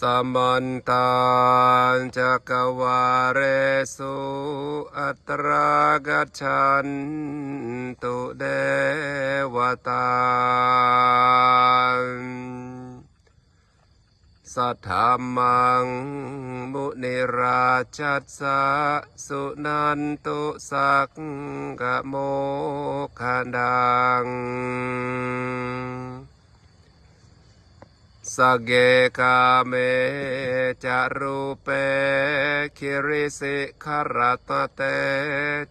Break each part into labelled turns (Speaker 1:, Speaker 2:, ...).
Speaker 1: สมันตานจักวาเรสุอัตรากัจฉันตุเดวตาสัทธามังมุนิราชัสสะสุนันตุสักกะโมคดัง สเกกาเมจารูเปคิริสิขรตเต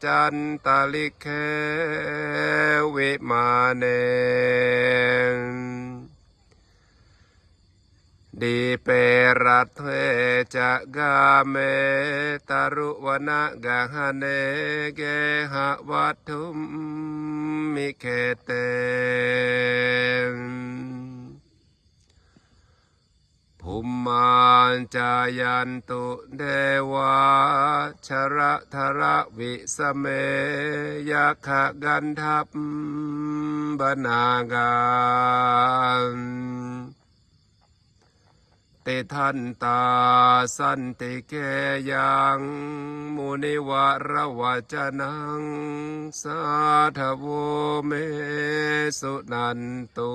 Speaker 1: จันตาลิเควิมาเนดีเปรัตเทจะกาเมตารุวนะกะหเนเกหะวัตถุมมิเคเต ภุมมาน จายันตุเดวาชระธระวิสเมยักขกันทัพบนาการติทันตาสันติเกยังมุนิวรวจนังสาธโวเมสุนันตุ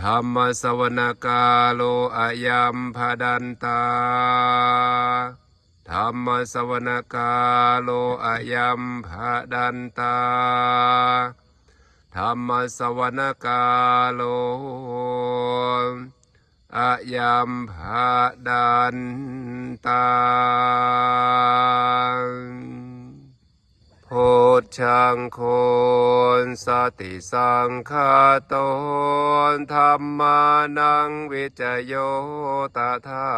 Speaker 1: ธรรมสวนกาโลอายัมพดันตาธรรมสวนกาโลอายัมพดันตาธรรมสวนกาโลอายัมพดันตา โพชังโคนสติสังคาโตนธรรมานังวิจโยตถา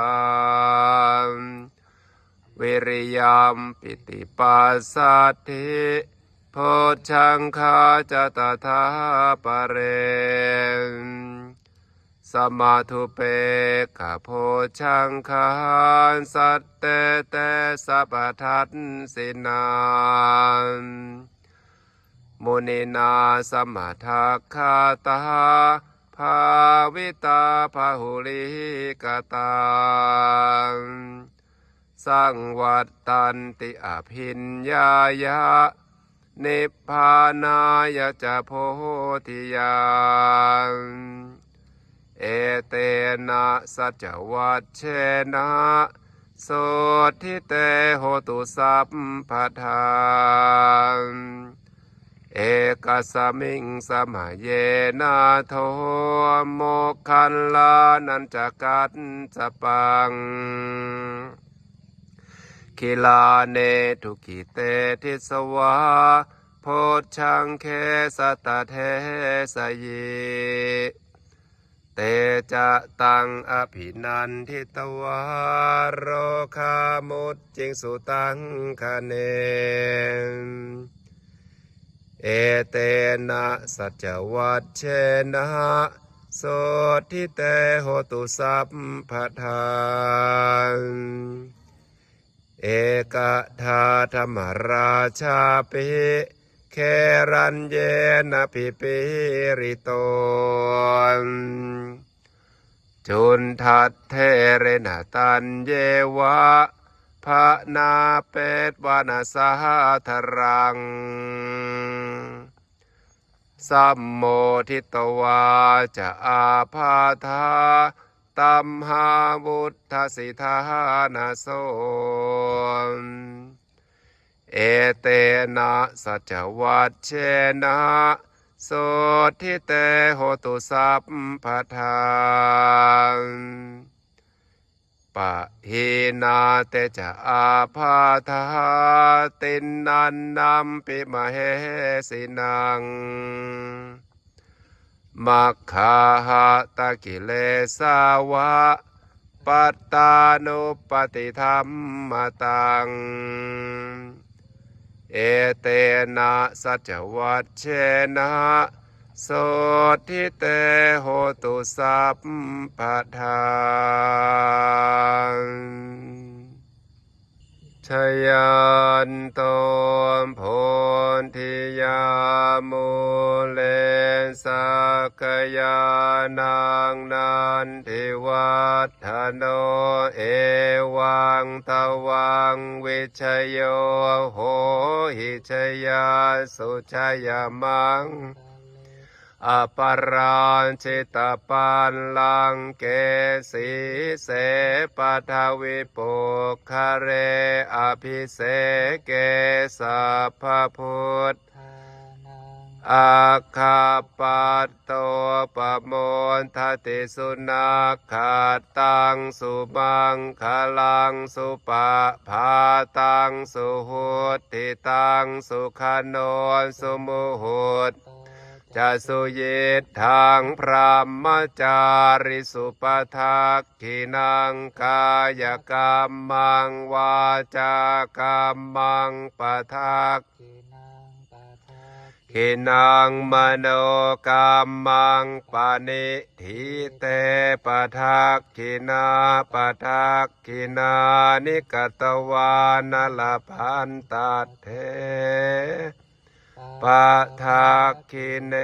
Speaker 1: นวิริยมปิติปัสสัทธิโพชังคาจตถาปเร สมาธุเปกะโพชังคานสัตเตเตสัพพทัตสินานมุนินาสมาทัคคาตาภาวิตาภาหุลิกตังสังวัตตันติอภิญญายะ นิพพานายจะโพธิยาน เอเตนะสัจวัชเชนะโสทิเตโหตุสัพพทานเอกสมิงสมัยเยนาโทโมกขันลานันจกัดสปังคิลาเนทุกิเตทิสวาโพชังเคสตเทสยี เตจะตังอภินันทิตวารโรคามุตจิงสุตังคะเนเอเตนะสัจวัชเชนะโสทิเตโหตุสัพพทานเอกทาธรรมราชาปิ เครันเยนะปิปิริโตนจุนทัตเทเรนตันเยวะพระนาเป็ดวานาสาธรัง สัมโมทิตวาจะอาพาธาตัมหาบุตทสิทานาโสน เอเตนะสัจวัชเชนะโสทิเตโหตุสัพพทานปะหีนาเตจะอาพาธาตินนันนัมปิมาเหสินังมัคคาหะตะกิเลสาวะปัตตานุปฏิธรรมตัง เอเตนะสัจวัตเชนะโสทิเตโหตุสัพพทาง ชยันโตโพธิยามูเลสกยานังนันทิวัฒโนเอวังตวังวิชโยโหหิชยาสุชยมัง อปราชิตปันลังเกสีเสปทวิปุคะเรอภิเสเกสัพพุทธอาคาปัตโตปโมนทติสุนัขาตังสุบังคลังสุปะพาตังสุหุติตังสุขโนนสุมุหุต จะสุยิตทางพรหมจาริสุปทักขินังกายกรรมังวาจากรรมังปทักขินังมโนกรรมังปานิทิเตปทักขินาปทักขินานิกตวานลพันตัดเท ปะทักขิเน